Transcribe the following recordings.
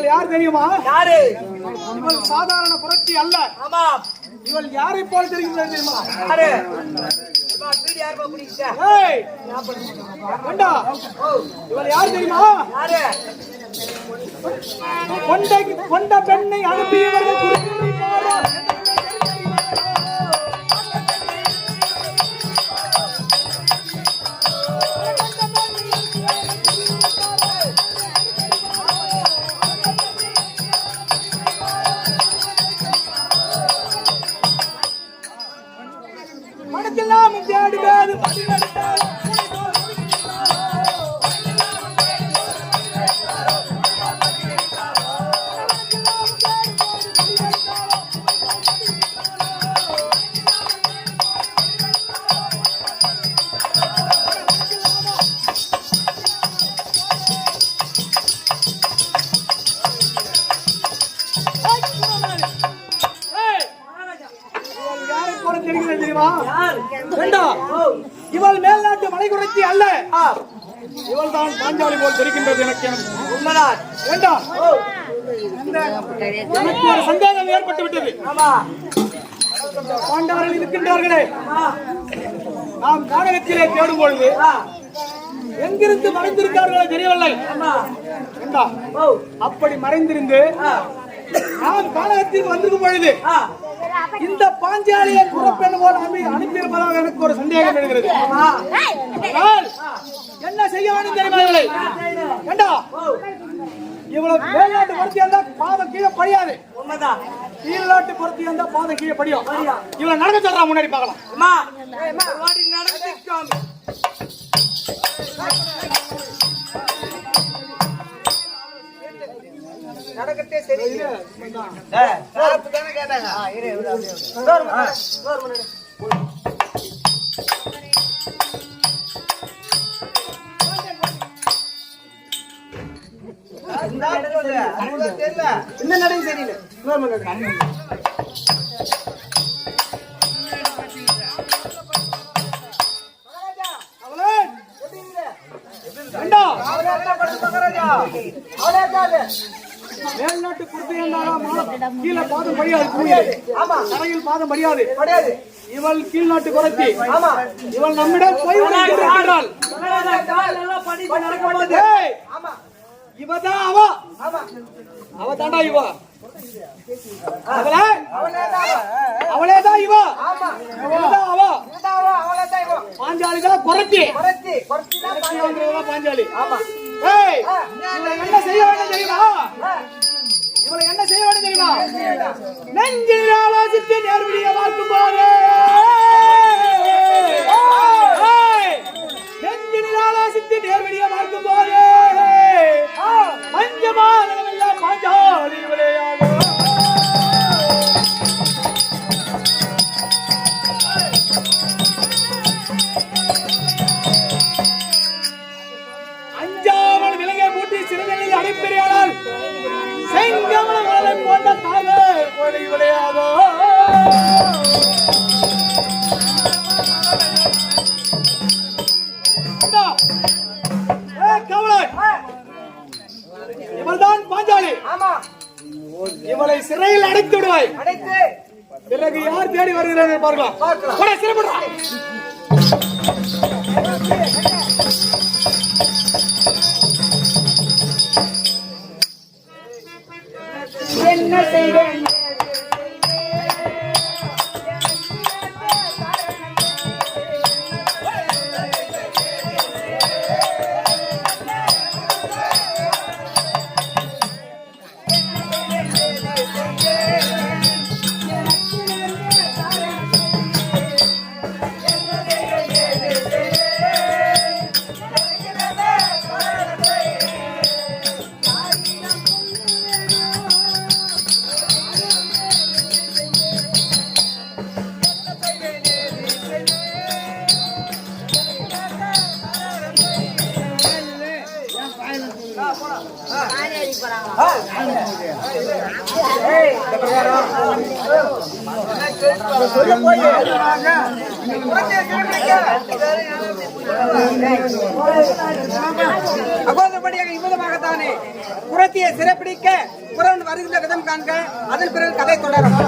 தெரியுமா? யாரு? இவள் சாதாரண புரட்சி அல்ல. ஆமா. இவள் யாரை போல தெரிகிறது தெரியுமா? யாரு? யார் இவள் யார் தெரியுமா? யாரு? கொண்டை பெண்ணை அனுப்பி போல தெரிகிறது தெரியுமா? வேண்டாம் இவள் மேல்நாட்டு மலைக்குறைச்சி அல்ல. இவள் தான் பாஞ்சாலி போல் தெரிகின்றது எனக்கு. உண்மைதான் வேண்டாம் எனக்கு ஒரு சந்தேகம் ஏற்பட்டு விட்டது. பாண்டவர்கள் இருக்கின்றார்களே. ஆமா நாம் கானகத்திலே தேடும் பொழுது எங்கிருந்து மறைந்திருக்கார்களோ தெரியவில்லை. அப்படி மறைந்திருந்து நாம் கானகத்திற்கு வந்திருக்கும் பொழுது இந்த பாஞ்சாலியை குறப்பெண் போல் அனுப்பி அனுப்பியிருப்பதாக எனக்கு ஒரு சந்தேகம் ஆனால் என்ன செய்ய வேண்டும் தெரியுமா இவளை? ஓ இவ்வளவு பொருத்தி இருந்தா பாதம் கீழே படியாது. உண்மைதான். கீழ்நாட்டு பொருத்தி இருந்தா பாதம் கீழே படியும். இவளை நடக்க சொல்றா முன்னாடி பார்க்கலாம். ஒரு வாட்டி நடந்து காமி நடக்கட்டே சரி என்ன நடை சரியில்லை அவளே, வேண்டாம். மேல்நாட்டு இருந்தாலும் கீழே பாதம் படியாது கூலியது. தரையில் பாதம் படியாது இவள் கீழ்நாட்டு குறைச்சி. இவள் நம்மிடம் போய் ஏய், இவதான் அவ. அவ தாண்டா இவ. அவளே? அவளேதான் இவ. பாஞ்சாலிதான் குறைச்சி. பாஞ்சாலி. ஏய், இவளை என்ன செய்ய வேண்டும் தெரியுமா? இவளை என்ன செய்ய வேண்டும் தெரியுமா? நெஞ்சில் ஆலோசித்து நேர்வழியை பார்க்கும் போது நெஞ்சில் ஆலோசித்து நேர்வழியை பார்க்கும் போது பஞ்சமானவெல்லாம் பாஞ்சாலி விளையாடும் போன்ற தாவே கொலை விளையாதோ? அண்ணா, ஏ கவலை. இவள்தான் பாஞ்சாலி. இவளை சிறையில் அடைத்து விடுவாய். பிறகு யார் தேடி வருகிறார்கள் பார்க்கலாம். போடா, அகோதபடியாக இவ்விதமாகத்தானே புறத்தியை சிறப்பிடிக்க புறவன் வருகின்ற விதம் காண்க அதன் பிறகு கதை தொடரும்.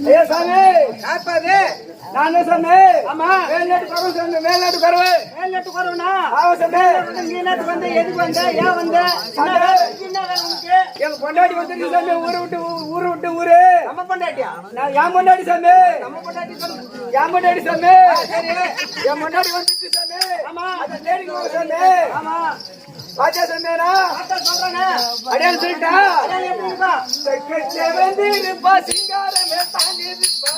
ஐயா சாமி. காப்பாது நான் சாமி ஆமா. மேல்நாட்டு கருவு சாமி மேல்நாட்டு கருவு மேல்நாட்டு போறவனா ஆமா சாமி நீ நாட்டு வந்த? எதுக்கு வந்த? ஏன் வந்த? எங்க பொண்டாட்டி வந்துருக்கு சாமி ஊரை விட்டு ஊரை விட்டு ஊரு. நம்ம பொண்டாட்டியா? நான் என் பொண்டாட்டி சாமி நம்ம பொண்டாட்டி என் பொண்டாட்டி சாமி சரி. என் பொண்டாட்டி வந்துச்சு சாமி ஆமா. அதை தேடி சாமி ஆமா. அதான் சொல்றேனே. அடையாளம் சொல்லிட்டா? செவந்திருப்பா சிங்காரமே தாங்கிருப்பா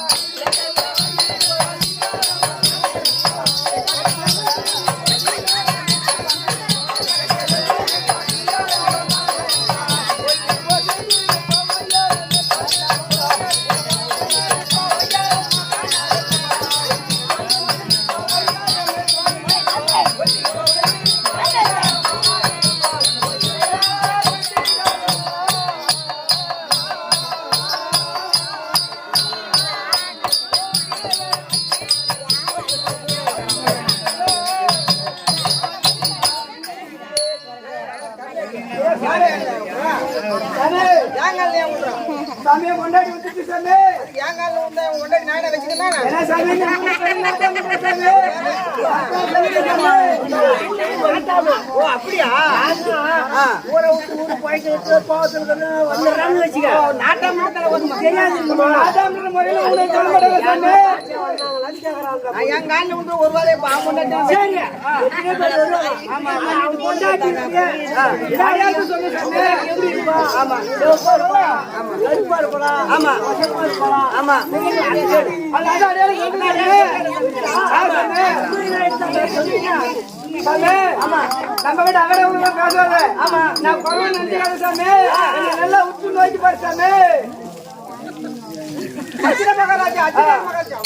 சாமியை கொண்டாடி வந்துச்சு சாமி ஏங்கால உண்ட உன் பொண்டாட்டி நானே வச்சுக்கணும் சாமி. ஓ அப்படியா ஊரை விட்டு ஊரு போயிட்டு விட்டு போகிறதுக்கு வந்துடுறான்னு வச்சுக்க நாட்டம் தெரியாது ஆதாம்ன்ற முறையில ஊரை சொல்ல சாமி. என் காலில் விட்டு ஒரு வேலையை பாம்பு சரி ஆமா அவன் பொண்டாட்டி இருக்கு. ஆ. யாரையாவது சொல்லு சாமி எப்படி இருப்பா ஆமா. ஆமா. சாமி ஆமா. நம்ம விட அகட உள்ள பேசாத ஆமா. நான் குறவை நினைக்காத சாமி. நல்லா உற்று நோக்கி பாரு சாமி. அர்ஜுன மகாராஜா அர்ஜுன மகாராஜா.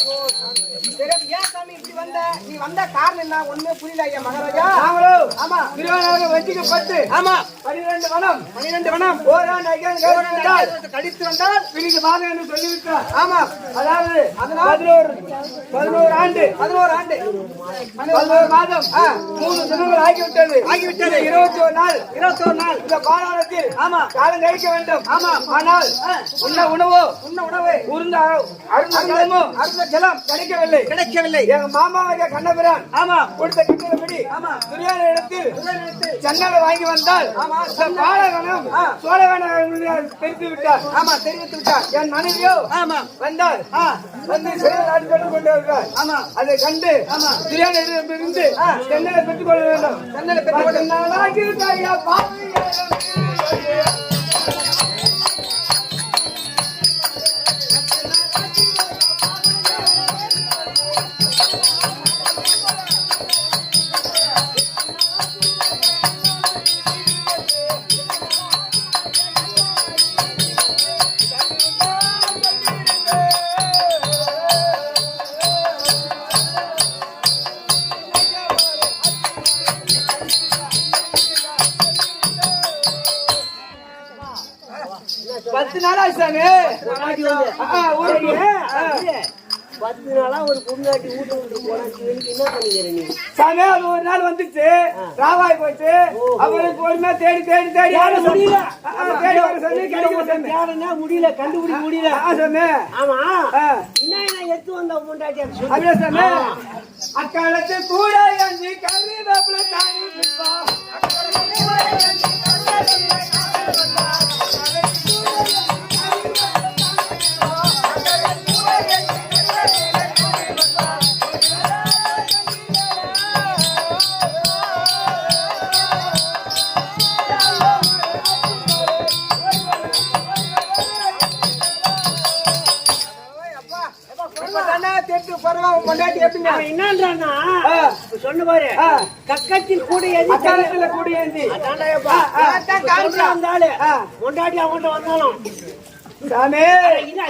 சரி, ஏன் சாமி இப்படி வந்த நீ வந்த காரணம் என்ன ஒண்ணுமே புரியல ஐயா மகாராஜா நாங்களும் ஆமா திருவாரூர் வஞ்சிக்கப்பட்டு ஆமா பனிரெண்டு வனம் பன்னிரெண்டு வனம் ஓரான் அகன் கேட்டால் கடித்து வந்தால் பிரிந்து வாங்க என்று சொல்லிவிட்டார் ஆமா அதாவது பதினோரு பதினோரு ஆண்டு பதினோரு ஆண்டு பதினோரு மாதம் மூணு தினங்கள் ஆகிவிட்டது ஆகிவிட்டது. இருபத்தி ஒரு நாள் இருபத்தோரு நாள் இந்த பாலாளத்தில் ஆமா காலம் கழிக்க வேண்டும் ஆமா ஆனால் உண்ண உணவோ உண்ண உணவு உருந்த அருந்த ஜலமும் அருந்த ஜலம் கிடைக்கவில்லை கிடைக்கவில்லை எங்க மாமாவாகிய கண்ணபிரான் ஆமா கொடுத்த கிட்டபடி ஆமா. துரியான இடத்தில் ஜன்னலை வாங்கி வந்தால் ஆமா. இந்த பாலகணம் சோழகணம் தெரிந்து விட்டார் ஆமா தெரிவித்து விட்டார் என் மனைவியோ ஆமா வந்தால் வந்து சிறையில் கொண்டு வருகிறார் ஆமா அதை கண்டு துரியானிடமிருந்து தென்னலை பெற்றுக் கொள்ள வேண்டும் தென்னலை பெற்றுக் கொள்ள- நாளாகிவிட்டாயா, பாவிகளே. பத்து நாளா ஒரு பொண்ணாட்டி வீட்டு விட்டு போனா எனக்கு என்ன பண்ணிக்கிற நீ? சாமி அது ஒரு நாள் வந்துச்சு. ராவாய் போச்சு. அப்புறம் பொறுமையா தேடி தேடி தேடி தேட முடியல. தேடி வர யாருன்னா முடியல கண்டுபிடிக்க முடியல. சாமி. ஆமா. என்ன நான் வந்த சொல்லு. அப்படியே சாமி? அக்காலத்து கூட அஞ்சு கறி வேப்பில தாங்கி உன் பொண்டாட்டி எப்படிங்க அவன் என்னன்றான்னா ஆ. இப்ப சொன்ன பாரு. ஆ. கக்கத்தில் கூட எது? அக்காலத்துல கூட ஏந்தி அதான்டா ஆளு. ஆ. முண்டாட்டி அவன்கிட்ட வந்தாலும். சாமி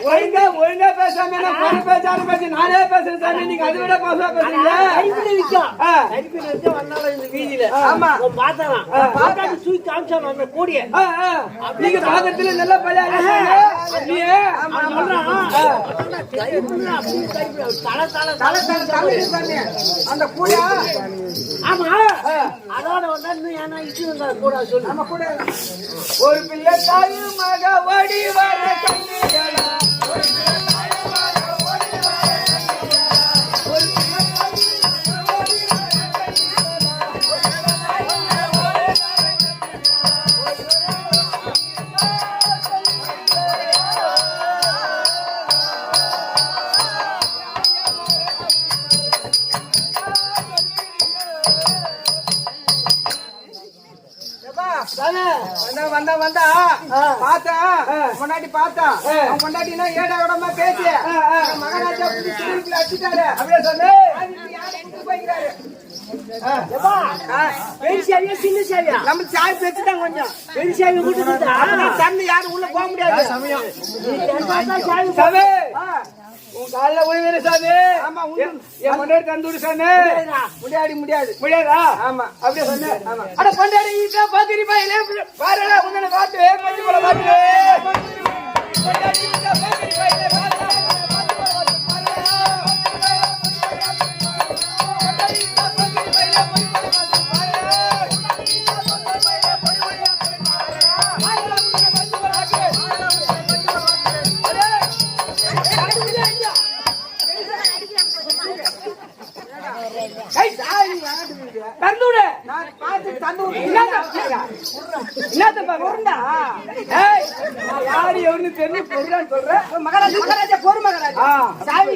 ஒழுங்கா ஒழுங்கா பேசாம பொண்ணு பேசி நானே பேசுறேன் சாமி. நீங்க அதை விட பேச பேசுறீங்க. கைப்பிடி நிக்கும். ஆ. கைப்பிடி நிக்க வந்தாலும் இந்த வீதியில. ஆமா. அந்த கூடைய. ஆமா அதோட வந்தா இன்னும் ஏன்னா இது கூட சொல்லு. நம்ம கூட ஒரு பிள்ளை தாயும் மக வர கண்ணுகளா. வந்தா வந்தா. பார்த்தா பொண்டாட்டி பார்த்தா. அவன் பொண்டாட்டினா ஏடா விடமா பேசி மகாராஜா சிறுக்குள்ள அடிச்சிட்டாரு. அப்படியே கூட்டு போய்க்கிறாரு? கொஞ்சம். யாரும் உள்ள போக முடியாது. கால்ல விழுவேனே சாமி. ஆமா. என் முன்னாடி தந்துடு சாமி. முடியாது முடியாது முடியாதா? ஆமா. அப்படியே சொன்னேன். அட பொண்டாடி, இதான் பாத்திருப்பா, இல்லையா? பாருடா, உன்னை பார்த்து, பஞ்சு போல பாத்திருப்பா, மகாராஜா. சாவி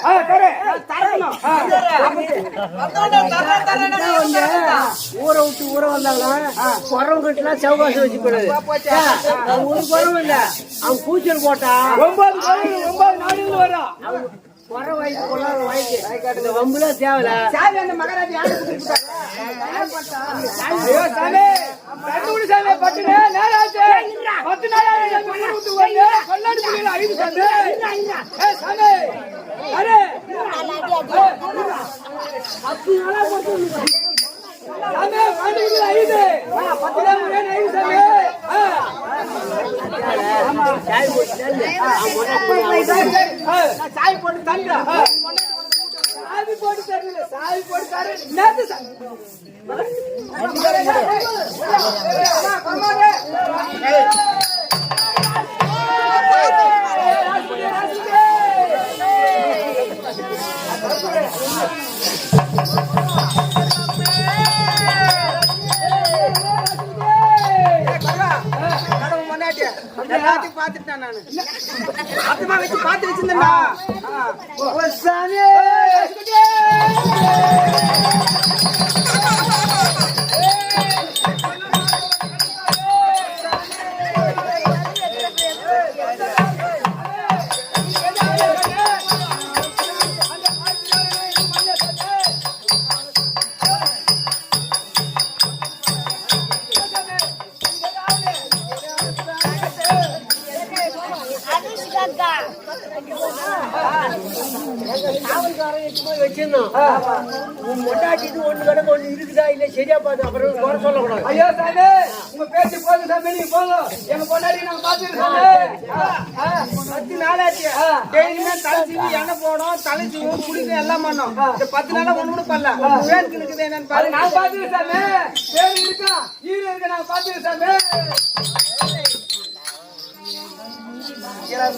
ஆ. தரணும். ஊரை விட்டு ஊரை வந்தாங்கன்னா குறவு கட்டுலாம் செவ்வாசம் வச்சு ஒரு குறவு இல்ல. அவன் கூச்சல் போட்டா ஒன்பது ஒன்பது நாடுகள் வரும். குறை வாய்க்கு கொள்ளாத வாய்க்கு இந்த வம்புல தேவையில்ல சாவி அந்த மகாராஜா யாரு ஐயோ, சாமி, தந்துடு சாமி. பத்து நாள் ஊர் விட்டு வந்து, கொல்லாடி புள்ளியில ஐந்து சாமி. ஏய், சாமி, அரே. பத்து நாளா போட்டு சாமி, ஐந்து. பத்து நாள் ஐந்து சாமி. ஆ. சாய் போட்டு தள்ளு. அவன் முன்னாடி ஆ. நான் சாவி போட்டு தந்துடுறேன் சாவி போட்டு தரல, சாவி போட்டு தரல. என்னது சா- கடவுள் எல்லாத்தையும் பார்த்துட்டேன் நானு. அத்தமா வச்சு பார்த்து சாமி. காவல்காரன் எடுத்து போய் வச்சிருந்தோம் உன் பொண்டாட்டி இது ஒண்ணு கிடக்கு ஒண்ணு இருக்குதா இல்ல சரியா பார்த்து அப்புறம் குறை சொல்லக்கூடாது. ஐயோ சாமி உங்க பேச்சு போதும் சாமி நீங்க போங்க எங்க பொண்டாடி நாங்க பாத்துக்கிறோம் சாமி. பத்து நாளாச்சு. டெய்லியுமே தலை சீவி எண்ணெய் போடும் தலை சீவும் குளிக்கும் எல்லாம் பண்ணோம் இந்த பத்து நாளா ஒண்ணு கூட பண்ணல. வேனுக்கு இருக்குது என்னன்னு பாருங்க நான் பாத்துக்கிறேன் சாமி. பேரு இருக்கா? ஈர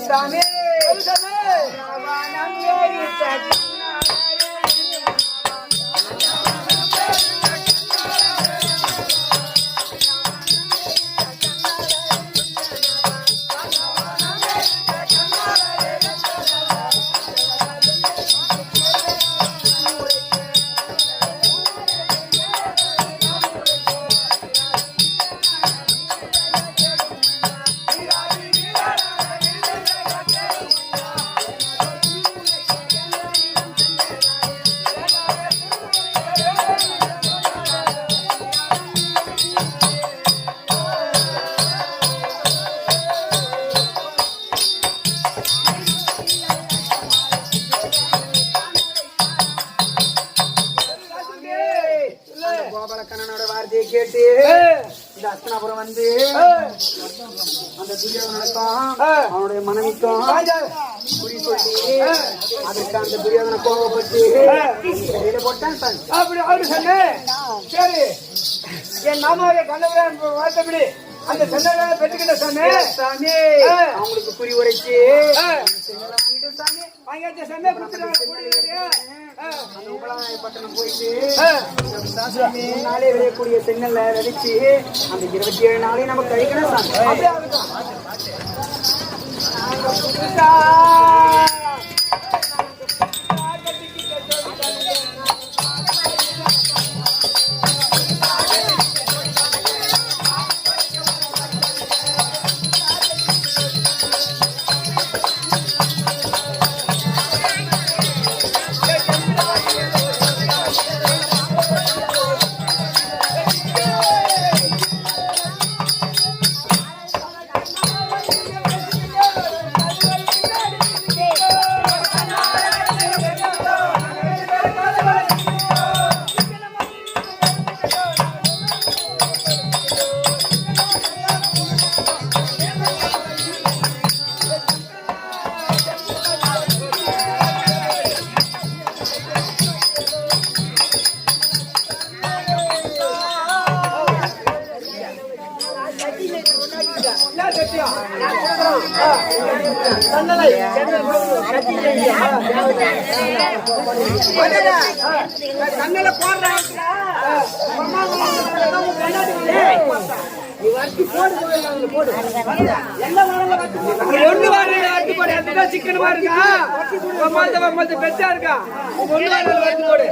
சாமி. சாமி. கேட்டு இந்த அஸ்தனாபுரம் வந்து அந்த துரியோதனுக்கும். அவனுடைய மனைவிக்கும். குறி சொல்லி அதுக்கு அந்த துரியோதன கோபப்பட்டு கையில போட்டான் அப்படி அவரு சொன்னேன் சரி. என் மாமாவை கண்ணபுரம் வார்த்தைப்படி அந்த சென்னலை பெற்றுக்கிட்ட சாமி. ஆ. அவங்களுக்கு குறி உரைச்சு. சாமி. வாங்கியாச்சு பட்டணம் போயிட்டு நாளே விளையக்கூடிய செங்கல்ல விதைச்சு அந்த இருபத்தி ஏழு நாளையும் நம்ம கழிக்கணும் சாமி. கண்ணில போடுறாங்க அப்படி ஒண்ணு வாரல வறுத்து போடு அதுதான் சிக்கன் இருக்கா மம்மல்த மம்மல்த பெருசா இருக்கா ஒண்ணு வாரல வறுத்து போடு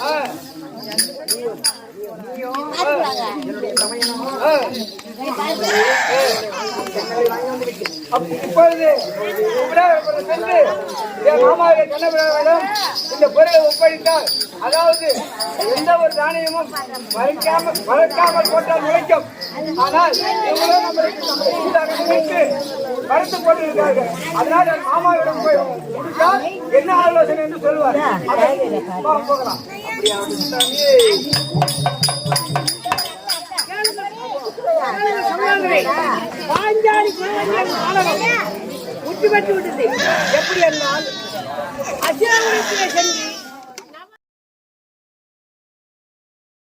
ஆ. இப்பொழுது சென்று என் மாமாவை கண்ணபிராவிடம் இந்த பொருளை ஒப்படைத்தால் அதாவது எந்த ஒரு தானியமும் மறைக்காம மறக்காமல் போட்டால் முளைக்கும் ஆனால் இவங்களோ நம்மளுக்கு நினைத்து மறுத்து அதனால் என் மாமாவிடம் போய் முடித்தால் என்ன ஆலோசனை என்று சொல்வார். போகலாம். பாஞ்சாலி குலவஞ்சன் பெற்று விட்டது. எப்படி என்றால் அசுரகுலத்திலே சென்று